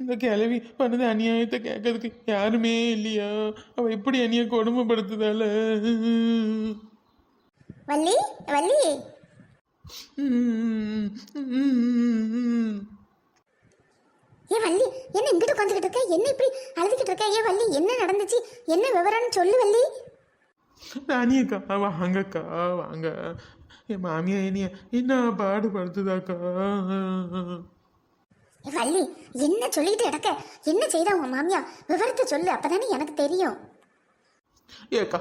இந்த கிழவி பண்ணது அநியாயத்தை கேட்கறதுக்கு யாருமே இல்லையா? அவ எப்படி அநிய கொடுமைப்படுத்துதால வள்ளி வள்ளி. ஏ வள்ளி என்ன இங்கிட்டு உட்காந்துக்கிட்டு இருக்க? என்ன இப்படி அழுதுகிட்டு இருக்க? ஏ வள்ளி என்ன நடந்துச்சு? என்ன விவரம்னு சொல்லு வள்ளி. ராணியக்கா வாங்கக்கா வாங்க. என் மாமியா என்னைய என்ன பாடுபடுத்துதாக்கா? வள்ளி என்ன சொல்லிட்டு கிடக்க? என்ன செய்தா உன் மாமியா விவரத்தை சொல்லு அப்பதானே எனக்கு தெரியும். ஏக்கா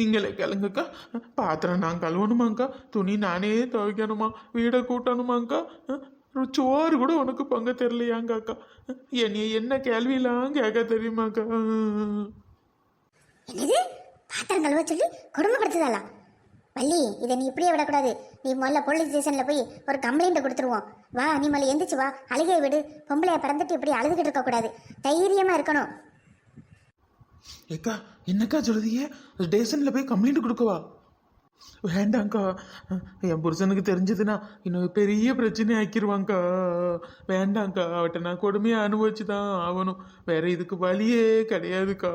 நீங்களே கிளங்குக்கா பாத்திரம் நான் கழுவணுமாங்க்கா துணி நானே துவைக்கணுமா? வீடை கூட்டணுமாங்க்கா சோறு கூட உனக்கு பங்கு தெரியலையாங்காக்கா. என்னைய என்ன கேள்வியெல்லாம் கேட்க தெரியுமாக்கா? என்னது? பாத்திரம் கழுவ சொல்லி கொடுமைப்படுத்துதாளா? வள்ளி இதை நீ இப்படியே விடக்கூடாது. நீ முதல்ல போலீஸ் ஸ்டேஷனில் போய் ஒரு கம்ப்ளைண்ட் கொடுத்துருவோம். வா நீ முதல்ல எந்திரிச்சு வா. அழுகையை விடு. பொம்பளைய பிறந்துட்டு இப்படி அழுதுகிட்டு இருக்கக்கூடாது. தைரியமாக இருக்கணும். ஏக்கா என்னக்கா சொல்லுதீங்க ஸ்டேஷனில் போய் கம்ப்ளைண்ட் கொடுக்கவா? வேண்டாங்க்கா என் புருஷனுக்கு தெரிஞ்சதுன்னா இன்னும் பெரிய பிரச்சனை ஆக்கிடுவாங்க்கா வேண்டாங்க்கா அவட்ட நான் கொடுமையாக அனுபவிச்சு தான் ஆகணும். வேற இதுக்கு வழியே கிடையாதுக்கா.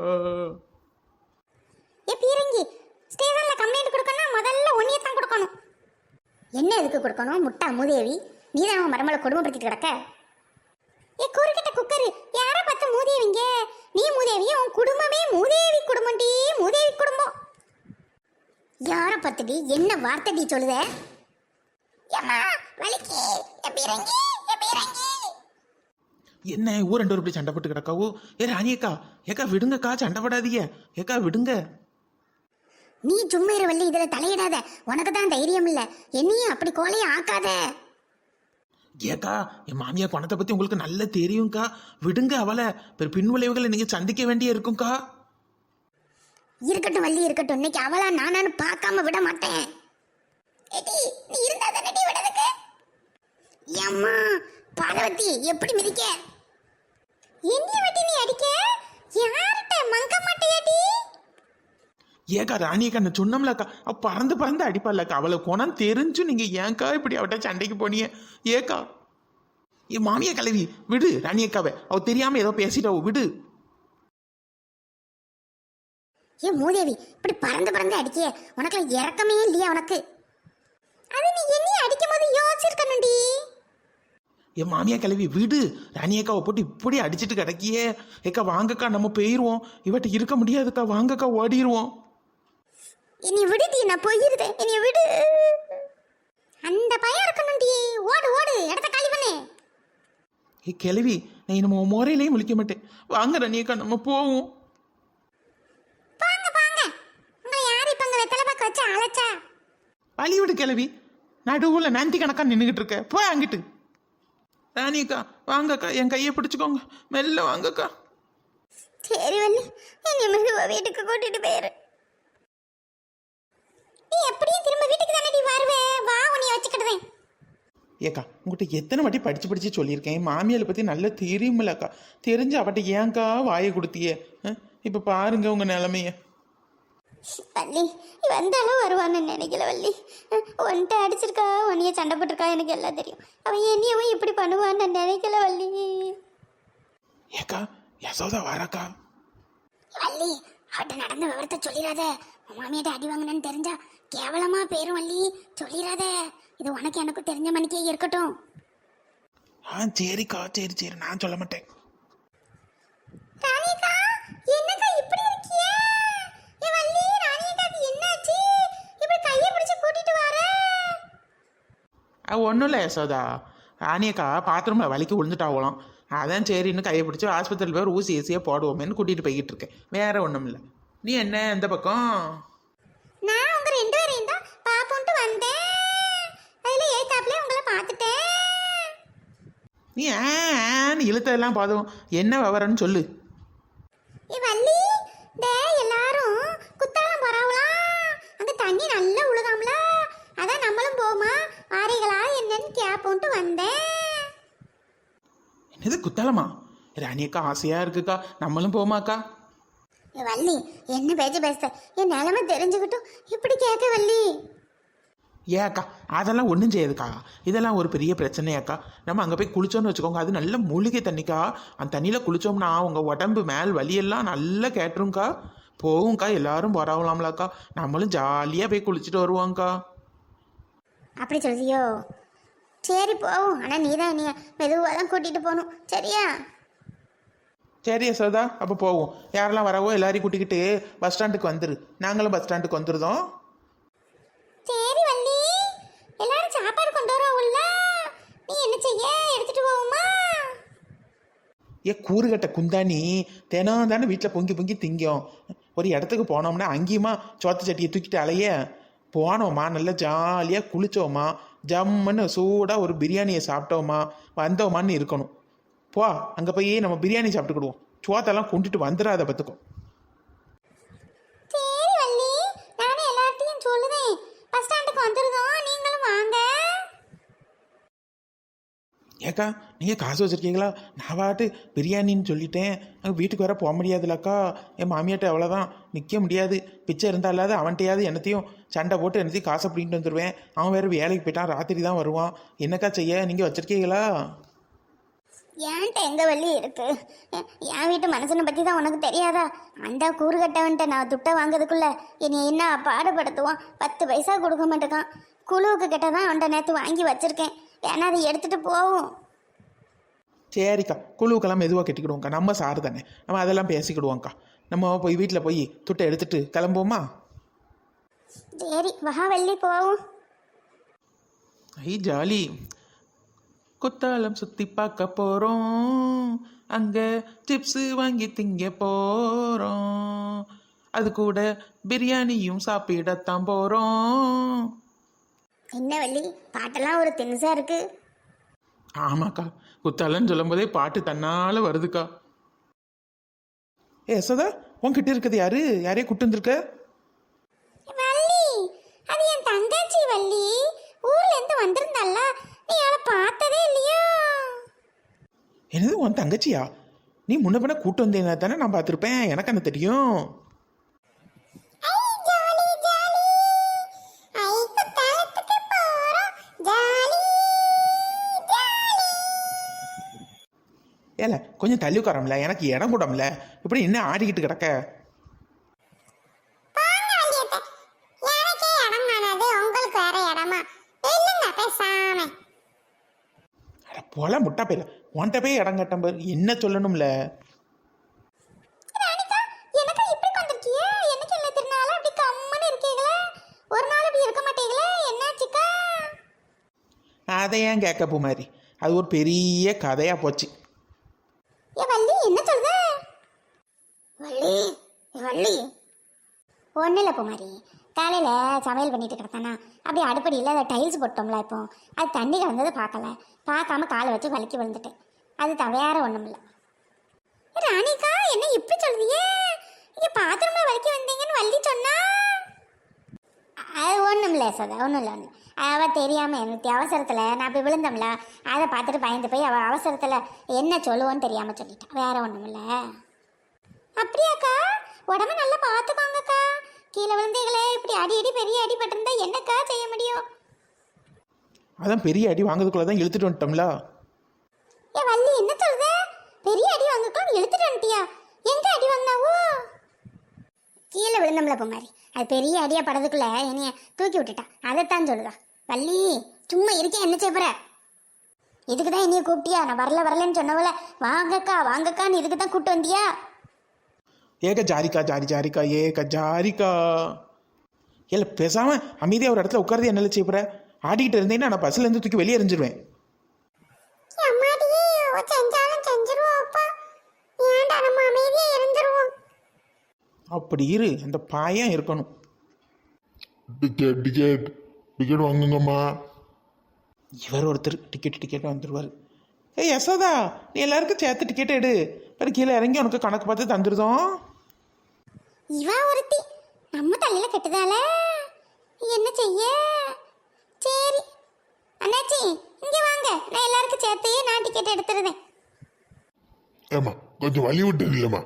ஏ பீரங்கி ஸ்டேஷனில் கம்ப்ளைண்ட் கொடுக்கணும் முதல்ல ஒன்றியை தான் கொடுக்கணும். என்ன எதுக்கு கொடுக்கணும்? முட்டா மூதேவி. நீ தான் அவன் மரமலை கொடுமைப்படுத்திட்டு கிடக்க? ஏ குறுக்கிட்ட குக்கரு. யாரை பார்த்து மூதேவிங்க? நீ மூதேவி உன் குடும்பமே மூதேவி குடும்பம்டி மூதேவி குடும்பம். யாரை பார்த்துடி? என்ன வார்த்தைடி சொல்லுத? என்ன ஊர் ரெண்டு இப்படி சண்டை போட்டு கிடக்காவோ ஏ ராணியக்கா. ஏக்கா விடுங்கக்கா சண்டை போடாதீங்க. ஏக்கா விடுங்க. நீ சும்மா வள்ளி இதுல தலையிடாத. உனக்கு தான் தைரியம் இல்ல. என்னையும் அப்படி கோலையை ஆக்காத. ஏக்கா என் மாமியா குணத்தை பத்தி உங்களுக்கு நல்லா தெரியும்க்கா. விடுங்க அவளை. பிற பின் விளைவுகளை நீங்க சந்திக்க வேண்டிய இருக்கும்க்கா. இருக்கட்டும் வள்ளி இருக்கட்டும். இன்னைக்கு அவளா நானான்னு பார்க்காம விட மாட்டேன். ஏடி நீ இருந்தா தானடி விடதுக்கு அம்மா பார்வதி எப்படி மிதிக்க? என்னைய வட்டி நீ அடிக்க? யார்கிட்ட? மங்க மாட்டியாடி ஏக்கா ராணியக்கா நான் சொன்னோம்லக்கா அவ பறந்து பறந்து அடிப்பாள்லக்கா அவளை குணம் தெரிஞ்சு நீங்க ஏன்க்கா இப்படி அவட்ட சண்டைக்கு போனீங்க? ஏக்கா. என் மாமியா கிளவி விடு ராணியக்காவை அவ தெரியாம ஏதோ பேசிட்டாவோ விடு. ஏ மூதேவி இப்படி பறந்து பறந்து அடிக்க உனக்கு இறக்கமே இல்லையா உனக்கு. அது நீ என்னைய அடிக்கும் போது யோசிச்சிருக்கணும்டி. என் மாமியா கிளவி விடு. ராணியக்காவை போட்டு இப்படி அடிச்சிட்டு கிடக்கியே. ஏக்கா வாங்கக்கா நம்ம போயிருவோம். இவட்ட இருக்க முடியாதுக்கா. வாங்கக்கா ஓடிடுவோம் இனி விடுடி நான் போயிருதேன் இனி விடு. அந்த பயம் இருக்கணும்டி ஓடு ஓடு. இடத்த காலி பண்ணு. ஏ கிளவி நான் நம்ம முறையிலேயே முழிக்க மாட்டேன். வாங்க ராணியக்கா நம்ம போவோம். பாங்க பாங்க உங்களை யார் இப்ப அங்க வெத்தலை பாக்க வச்சு அழைச்சா? வழி விடு கிளவி நடுவுல நந்தி கணக்கா நின்றுகிட்டு இருக்க. போய் அங்கிட்டு. ராணியக்கா வாங்கக்கா. என் கையை பிடிச்சுக்கோங்க. மெல்ல வாங்கக்கா. சரி வள்ளி. இனி மெதுவா வீட்டுக்கு கூட்டிட்டு போயிரு. நீ எப்படியும் திரும்ப வீட்டுக்கு தானே வருவே? வா உன்னைய வச்சுக்கிடுவேன் ஏக்கா உங்கள்கிட்ட எத்தனை வாட்டி படிச்சு படிச்சு சொல்லியிருக்கேன்? மாமியாரை பற்றி நல்லா தெரியுமில்லக்கா. தெரிஞ்சு அவட்ட ஏன்க்கா வாயை கொடுத்தியே? இப்போ பாருங்க உங்க நிலமைய. வள்ளி வந்தாலும் வருவான்னு நினைக்கல வள்ளி. ஒன்ட்ட அடிச்சிருக்கா உன்னைய சண்டை போட்டிருக்கா எனக்கு எல்லாம் தெரியும். அவன் என்னையவும் இப்படி பண்ணுவான்னு நான் நினைக்கல வள்ளி. ஏக்கா யசோதா வாராக்கா. வள்ளி அவட்ட நடந்த விவரத்தை சொல்லிடாத. மாமியாட்ட அடி வாங்கினேன்னு தெரிஞ்சா கேவலமா பேரும் வள்ளி சொல்லிடாத இது உனக்கு எனக்கு தெரிஞ்ச மணிக்கே இருக்கட்டும். ஆ சரிக்கா சரி சரி நான் சொல்ல மாட்டேன். ஒன்றும் இல்லை யசோதா. ராணியக்கா பாத்ரூமில் வலிக்கு விழுந்துட்டாவலாம் அதான் சரின்னு கையை பிடிச்சி ஆஸ்பத்திரியில் போய் ஊசி ஏசியாக போடுவோமேன்னு கூட்டிகிட்டு போய்கிட்டு இருக்கேன். வேற ஒன்றும் இல்லை நீ என்ன எந்த பக்கம் நான் உங்க ரெண்டு பேரையும் தான் பாப்போன்ட்டு வந்தேன் அதுல ஏத்தாப்புல உங்களை பார்த்துட்டேன் நீ ஆன்னு இழுத்ததெல்லாம் போதும் என்ன விவரம்னு சொல்லு. வள்ளி டே எல்லாரும் குத்தாலம் போறாவலாம் அங்க தண்ணி நல்லா உழுதாம்ல அதான் நம்மளும் போமா. வாரீங்களா என்னன்னு கேப்போன்ட்டு வந்தேன். என்னது குத்தலமா? ராணியக்கா ஆசையாக இருக்குக்கா. நம்மளும் போமாக்கா. வள்ளி என்ன பேச்சு பேச என் நிலைமை தெரிஞ்சுக்கிட்டும். இப்படி கேட்க வள்ளி. ஏக்கா அதெல்லாம் ஒன்றும் செய்யாதுக்கா. இதெல்லாம் ஒரு பெரிய பிரச்சனையாக்கா நம்ம அங்கே போய் குளிச்சோன்னு வச்சுக்கோங்க அது நல்ல மூலிகை தண்ணிக்கா. அந்த தண்ணியில் குளிச்சோம்னா உங்கள் உடம்பு மேல் வலியெல்லாம் நல்லா கேட்டுருங்கக்கா போகும்க்கா எல்லாரும் வரவலாம்லக்கா. நம்மளும் ஜாலியாக போய் குளிச்சுட்டு வருவோங்க்கா அப்படி சொல்றியோ? சரி போவோம். ஆனால் நீ தான் நீ மெதுவாக தான் கூட்டிகிட்டு போகணும். சரியா? சரி யசோதா. அப்போ போவோம். யாரெல்லாம் வரவோ எல்லாரையும் கூட்டிக்கிட்டு பஸ் ஸ்டாண்டுக்கு வந்துரு. நாங்களும் பஸ் ஸ்டாண்டுக்கு வந்துருதோம் சரி வள்ளி எல்லாரும் சாப்பாடு கொண்டு வரோம்ல நீ என்ன செய்ய எடுத்துட்டு போவோமா ஏ கூறுகட்ட குந்தாணி. தினம் தானே வீட்டில் பொங்கி பொங்கி திங்கும். ஒரு இடத்துக்கு போனோம்னா அங்கேயுமா சோத்து சட்டியை தூக்கிட்டு அலைய. போனோமா நல்லா ஜாலியாக குளிச்சோமா. ஜம்முன்னு சூடாக ஒரு பிரியாணியை சாப்பிட்டோமா. வந்தோமான்னு இருக்கணும். போ அங்கே போய் நம்ம பிரியாணி சாப்பிட்டுக்கிடுவோம். சோத்தெல்லாம் கொண்டுட்டு வந்துடாத பார்த்துக்கோ சரி வள்ளி நானும் எல்லார்ட்டையும் சொல்லுதேன் பஸ் ஸ்டாண்டுக்கு வந்துருதோம் நீங்களும் வாங்க ஏக்கா நீங்கள் காசு வச்சுருக்கீங்களா? நான் பாட்டு பிரியாணின்னு சொல்லிட்டேன். அங்கே வீட்டுக்கு வர போக முடியாதுலக்கா. என் மாமியாட்ட அவ்வளோதான் நிற்க முடியாது. பிச்சை இருந்தா அவன்கிட்டையாவது அவன்கிட்டயாவது என்னத்தையும் சண்டை போட்டு என்னத்தையும் காசை பிடிங்கிட்டு வந்துடுவேன் அவன் வேறு வேலைக்கு போயிட்டான். ராத்திரி தான் வருவான். என்னக்கா செய்ய? நீங்கள் வச்சுருக்கீங்களா? ஏன்ட்ட எங்கே வழி இருக்கு? என் வீட்டு மனுஷனை பற்றி தான் உனக்கு தெரியாதா? அந்த கூறுகட்டவன்ட்ட நான் துட்டை வாங்குறதுக்குள்ள என்னை என்ன பாடுபடுத்துவான்? பத்து பைசா கொடுக்க மாட்டேக்கான். குழுவுக்கு கிட்ட தான் அவன்கிட்ட நேற்று வாங்கி வச்சுருக்கேன். ஏன்னா அதை எடுத்துட்டு போவோம். சரிக்கா. குழுவுக்கெல்லாம் மெதுவாக கட்டிக்கிடுவோங்க்கா நம்ம சாரு தானே. நம்ம அதெல்லாம் பேசிக்கிடுவோங்க்கா நம்ம போய் வீட்டில் போய் துட்டை எடுத்துட்டு கிளம்புவோமா? சரி வா வள்ளி போவோம். ஐ ஜாலி. குத்தாலம் சுற்றி பார்க்க போகிறோம் அங்கே சிப்ஸு வாங்கி திங்க போகிறோம் அது கூட பிரியாணியும் சாப்பிடத்தான் போகிறோம் என்ன வள்ளி? பாட்டெல்லாம் ஒரு தினுசா இருக்கு. ஆமாக்கா குத்தாலன்னு சொல்லும்போதே பாட்டு தன்னால் வருதுக்கா. ஏ யசோதா உன்கிட்ட இருக்குது யாரு? யாரையும் கூட்டு வந்திருக்க? வள்ளி அது என் தங்கச்சி வள்ளி. ஊர்ல இருந்து வந்திருந்தல்ல நீ அவளை பார்த்ததே இல்லையா? என்னது உன் தங்கச்சியா? நீ முன்ன பின்ன கூட்டு வந்தேன்னா தானே நான் பார்த்துருப்பேன். எனக்கு என்ன தெரியும்? கொஞ்சம் தள்ளி உட்காரம்ல எனக்கு இடம் கூடம்ல இப்படி என்ன ஆடிக்கிட்டு கிடக்க? போல முட்டா போயில உன்கிட்ட போய் இடம் கட்டம் பாரு. என்ன சொல்லணும்ல? அதை ஏன் கேட்க பூமாரி? அது ஒரு பெரிய கதையா போச்சு. ஏ வள்ளி என்ன சொல்ற? வள்ளி வள்ளி. ஒன்றும் இல்லை குமாரி காலையில் சமையல் பண்ணிட்டு கிடத்தானா அப்படியே அடுப்படியில் அதை டைல்ஸ் போட்டோம்ல இப்போ. அது தண்ணி கலந்தது பார்க்கல. பார்க்காம காலை வச்சு வலிக்கி விழுந்துட்டேன். அது த வேற ஒன்றும் இல்லை என்ன இப்படி சொல்றியே? இங்கே பாத்திரம் வலிக்கி வந்தீங்கன்னு வள்ளி சொன்னா அது ஒன்றும் இல்லை சதா ஒன்றும் இல்லை. ஒன்றும் அவள் தெரியாமல் எனக்கு அவசரத்தில் நான் இப்போ விழுந்தோம்ல அதை பார்த்துட்டு பயந்து போய் அவள் அவசரத்தில் என்ன சொல்லுவோன்னு தெரியாமல் சொல்லிட்டான் வேற ஒன்றும் இல்லை. அப்படியாக்கா? உடம்ப நல்லா பார்த்துக்கோங்கக்கா. கீழே விழுந்தீங்களே இப்படி அடி அடி பெரிய அடி பட்டிருந்தா என்னக்கா செய்ய முடியும்? அதான் பெரிய அடி வாங்குறதுக்குள்ளே தான் இழுத்துட்டு வந்துட்டோம்ல ஏ வள்ளி என்ன சொல்ற பெரிய அடி வாங்கக்கா இழுத்துட்டு வந்துட்டியா எங்க அடி வாங்கினாவோ கீழே விழுந்தோம்ல பொங்காரி அது பெரிய அடியா படதுக்குள்ள என்னைய தூக்கி விட்டுட்டா. அதைத்தான் சொல்லுதா. வள்ளி சும்மா இருக்கேன் என்ன செய்ய போற? இதுக்கு தான் என்னைய கூப்பிட்டியா? நான் வரல வரலன்னு சொன்னவள வாங்கக்கா வாங்கக்கான்னு இதுக்கு தான் கூப்பிட்டு வந்தியா? ஏக ஜாரிக்கா ஜாரி ஜாரிக்கா ஏக ஜாரிக்கா. ஏல பேசாம அமைதியாக ஒரு இடத்துல உட்கார்ந்து என்ன செய்ய ஆடிக்கிட்டு இருந்தேன்னா நான் பஸ்ஸில் இருந்து தூக்கி வெளியே எறிஞ்சிருவேன். அப்படி இரு அந்த பாயம் இருக்கணும். டிக்கெட் டிக்கெட் டிக்கெட் வாங்குங்கம்மா. இவர் ஒருத்தர் டிக்கெட் டிக்கெட் வந்துடுவார் ஏய் யசோதா நீ எல்லாருக்கும் சேர்த்து டிக்கெட் எடு. பிறகு கீழே இறங்கி உனக்கு கணக்கு பார்த்து தந்துருதோம். இவா ஒருத்தி நம்ம தலையில கட்டுதால என்ன செய்ய? சரி. அண்ணாச்சி இங்க வாங்க. நான் எல்லாருக்கும் சேர்த்து நான் டிக்கெட் எடுத்துருந்தேன் ஏம்மா கொஞ்சம் வழி விட்டு இல்லைம்மா.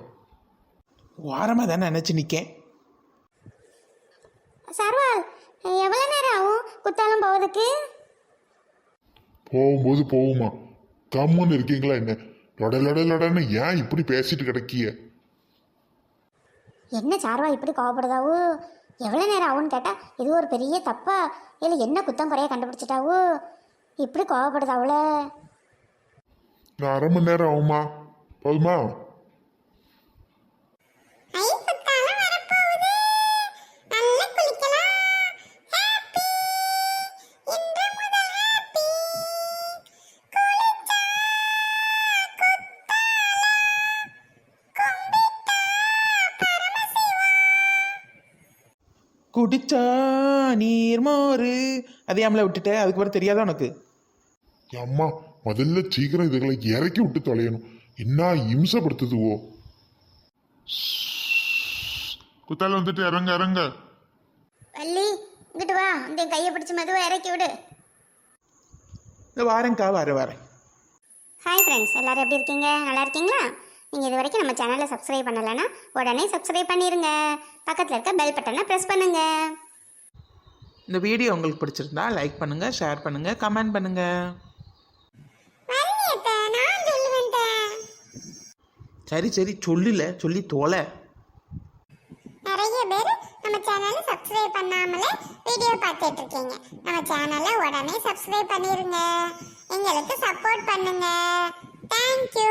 ஓரமாக தானே நினச்சி நிற்கேன் சர்வால் எவ்வளோ நேரம் ஆகும் குத்தாலம் போவதுக்கு? போகும்போது போகுமா. கம்முன்னு இருக்கீங்களா என்ன? லொட லொட லொடன்னு ஏன் இப்படி பேசிட்டு கிடக்கிய என்ன சார்வா இப்படி கோவப்படுதாவோ? எவ்வளோ நேரம் ஆகும்னு கேட்டால் இது ஒரு பெரிய தப்பா? இல்லை என்ன குத்தம் குறைய கண்டுபிடிச்சிட்டாவோ? இப்படி கோவப்படுதாவுல? நான் அரை மணி நேரம் ஆகுமா? போதுமா? குடிச்சா நீர் மோரு அதையாமல விட்டுட்ட? அதுக்கு பிறகு தெரியாதா உனக்கு? அம்மா முதல்ல சீக்கிரம் இதுகளை இறக்கி விட்டு தொலையணும். என்ன இம்சப்படுத்துதுவோ? குத்தால வந்துட்டு இறங்க இறங்க. வள்ளி இங்கிட்டு வா. இந்த கையை பிடிச்சி மெதுவாக இறக்கி விடு. வாரேங்க்கா வாரேன் வாரேன் ஹாய் ஃப்ரெண்ட்ஸ் எல்லாரும் எப்படி இருக்கீங்க? நல்லா இருக்கீங்களா? நீங்கள் இது வரைக்கும் நம்ம சேனலை சப்ஸ்கிரைப் பண்ணலைன்னா உடனே சப்ஸ்கிரைப் பண்ணிடுங்க பக்கத்தில் இருக்க பெல் பட்டனை ப்ரெஸ் பண்ணுங்க. இந்த வீடியோ உங்களுக்கு பிடிச்சிருந்தா லைக் பண்ணுங்க ஷேர் பண்ணுங்க கமெண்ட் பண்ணுங்க. சரி சரி சொல்லல சொல்லி தோலை. நிறைய பேர் நம்ம சேனலை சப்ஸ்கிரைப் பண்ணாமலே வீடியோ பார்த்துட்டு இருக்கீங்க. நம்ம சேனலை உடனே சப்ஸ்கிரைப் பண்ணிருங்க. எங்களுக்கு சப்போர்ட் பண்ணுங்க. தேங்க்யூ